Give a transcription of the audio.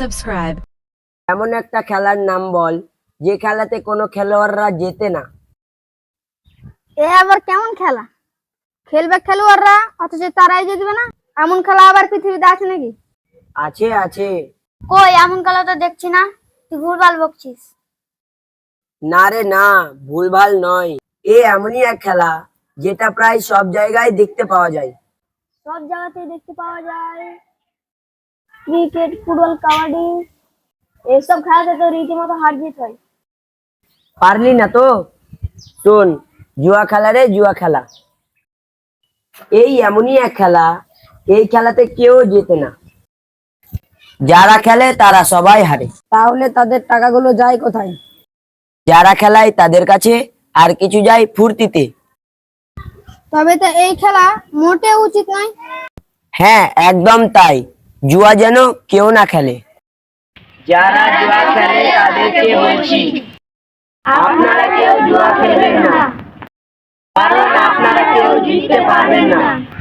subscribe. এমন একটা খেলার নাম বল যে খেলাতে কোনো খেলোয়াড়রা জেতে না। এ আবার কেমন খেলা? খেলবে খেলোয়াড়রা অথচ তারাই জিতবে না? এমন খেলা আবার পৃথিবীতে আছে নাকি? আছে আছে। কই এমন খেলা তো দেখছি না। তুই ভুলভাল বকছিস। না রে না ভুলভাল নয়। এ এমনই এক খেলা যেটা প্রায় সব জায়গায় দেখতে পাওয়া যায়। সব জায়গাতেই দেখতে পাওয়া যায়। ক্রিকেট ফুটবল কাবাডি এসব খেলাতে তো রীতিমতো হার জিত হয়। পারলি না তো? শোন জুয়া খেলা রে জুয়া খেলা। এই এমনই এক খেলা এই খেলাতে কেউ জেতে না। যারা খেলে তারা সবাই হারে। তাহলে তাদের টাকাগুলো যায় কোথায়? যারা খেলায় তাদের কাছে আর কিছু যায় ফুর্তিতে। তবে তো এই খেলা মোটে উচিত নয়। হ্যাঁ একদম তাই। জুয়া যেন কেউ না খেলে। যারা জুয়া খেলে তাদেরকে বলছি? আপনারা কেউ জুয়া খেলবেন না। কারণ আপনারা কেউ জিততে পারবেন না।